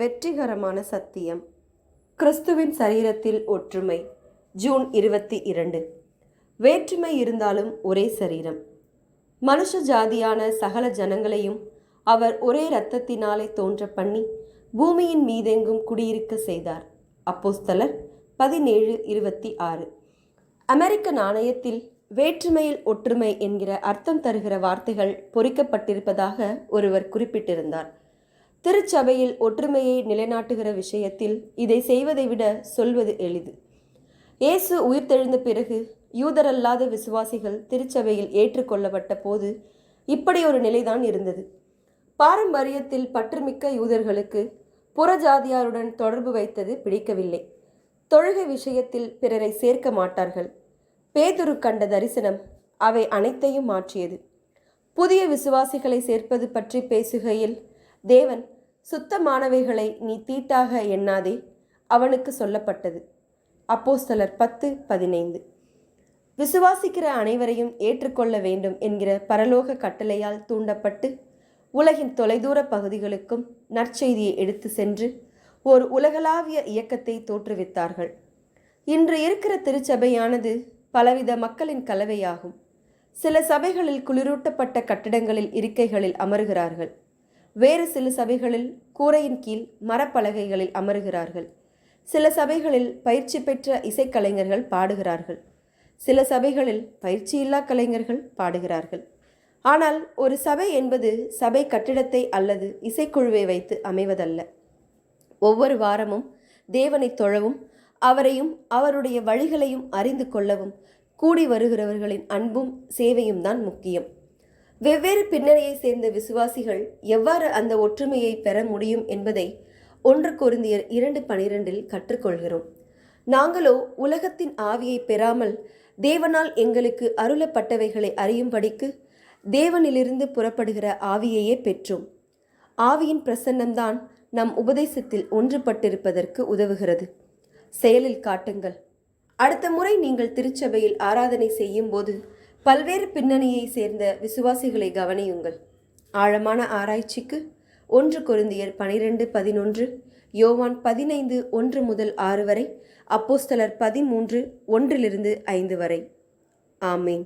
வெற்றிகரமான சத்தியம். கிறிஸ்துவின் சரீரத்தில் ஒற்றுமை. ஜூன் இருபத்தி இரண்டு. வேற்றுமை இருந்தாலும் ஒரே சரீரம். மனுஷ ஜாதியான சகல ஜனங்களையும் அவர் ஒரே இரத்தத்தினாலே தோன்ற பண்ணி பூமியின் மீதெங்கும் குடியிருக்க செய்தார். அப்போஸ்தலர் பதினேழு இருபத்தி ஆறு. அமெரிக்க நாணயத்தில் வேற்றுமையில் ஒற்றுமை என்கிற அர்த்தம் தருகிற வார்த்தைகள் பொறிக்கப்பட்டிருப்பதாக ஒருவர் குறிப்பிட்டிருந்தார். திருச்சபையில் ஒற்றுமையை நிலைநாட்டுகிற விஷயத்தில் இதை செய்வதை விட சொல்வது எளிது. இயேசு உயிர்த்தெழுந்த பிறகு யூதரல்லாத விசுவாசிகள் திருச்சபையில் ஏற்றுக்கொள்ளப்பட்ட போது இப்படி ஒரு நிலைதான் இருந்தது. பாரம்பரியத்தில் பற்றுமிக்க யூதர்களுக்கு புறஜாதியாருடன் தொடர்பு வைத்தது பிடிக்கவில்லை. தொழுகை விஷயத்தில் பிறரை சேர்க்க மாட்டார்கள். பேதுரு கண்ட தரிசனம் அவை அனைத்தையும் மாற்றியது. புதிய விசுவாசிகளை சேர்ப்பது பற்றி பேசுகையில் தேவன் சுத்தமானவைகளை நீ தீட்டாக எண்ணாதே அவனுக்கு சொல்லப்பட்டது. அப்போஸ்தலர் பத்து பதினைந்து. விசுவாசிக்கிற அனைவரையும் ஏற்றுக்கொள்ள வேண்டும் என்கிற பரலோக கட்டளையால் தூண்டப்பட்டு உலகின் தொலைதூர பகுதிகளுக்கும் நற்செய்தியை எடுத்து சென்று ஒரு உலகளாவிய இயக்கத்தை தோற்றுவித்தார்கள். இன்று இருக்கிற திருச்சபையானது பலவித மக்களின் கலவையாகும். சில சபைகளில் குளிரூட்டப்பட்ட கட்டிடங்களில் இருக்கைகளில் அமருகிறார்கள். வேறு சில சபைகளில் கூரையின் கீழ் மரப்பலகைகளில் அமருகிறார்கள். சில சபைகளில் பயிற்சி பெற்ற இசைக்கலைஞர்கள் பாடுகிறார்கள். சில சபைகளில் பயிற்சியில்லா கலைஞர்கள் பாடுகிறார்கள். ஆனால் ஒரு சபை என்பது சபை கட்டிடத்தை அல்லது இசைக்குழுவை வைத்து அமைவதல்ல. ஒவ்வொரு வாரமும் தேவனை தொழவும் அவரையும் அவருடைய வழிகளையும் அறிந்து கொள்ளவும் கூடி வருகிறவர்களின் அன்பும் சேவையும் தான் முக்கியம். வெவ்வேறு பின்னணியை சேர்ந்த விசுவாசிகள் எவ்வாறு அந்த ஒற்றுமையை பெற முடியும் என்பதை ஒன்று கொருந்தியர் இரண்டு பனிரெண்டில் கற்றுக்கொள்கிறோம். நாங்களோ உலகத்தின் ஆவியை பெறாமல் தேவனால் எங்களுக்கு அருளப்பட்டவைகளை அறியும்படிக்கு தேவனிலிருந்து புறப்படுகிற ஆவியையே பெற்றோம். ஆவியின் பிரசன்னம்தான் நம் உபதேசத்தில் ஒன்றுபட்டிருப்பதற்கு உதவுகிறது. செயலில் காட்டுங்கள். அடுத்த முறை நீங்கள் திருச்சபையில் ஆராதனை செய்யும் போது பல்வேறு பின்னணியை சேர்ந்த விசுவாசிகளை கவனியுங்கள். ஆழமான ஆராய்ச்சிக்கு ஒன்று குருந்தியர் பனிரெண்டு பதினொன்று யோவான் பதினைந்து ஒன்று முதல் ஆறு வரை அப்போஸ்தலர் பதிமூன்று ஒன்றிலிருந்து ஐந்து வரை. ஆமேன்.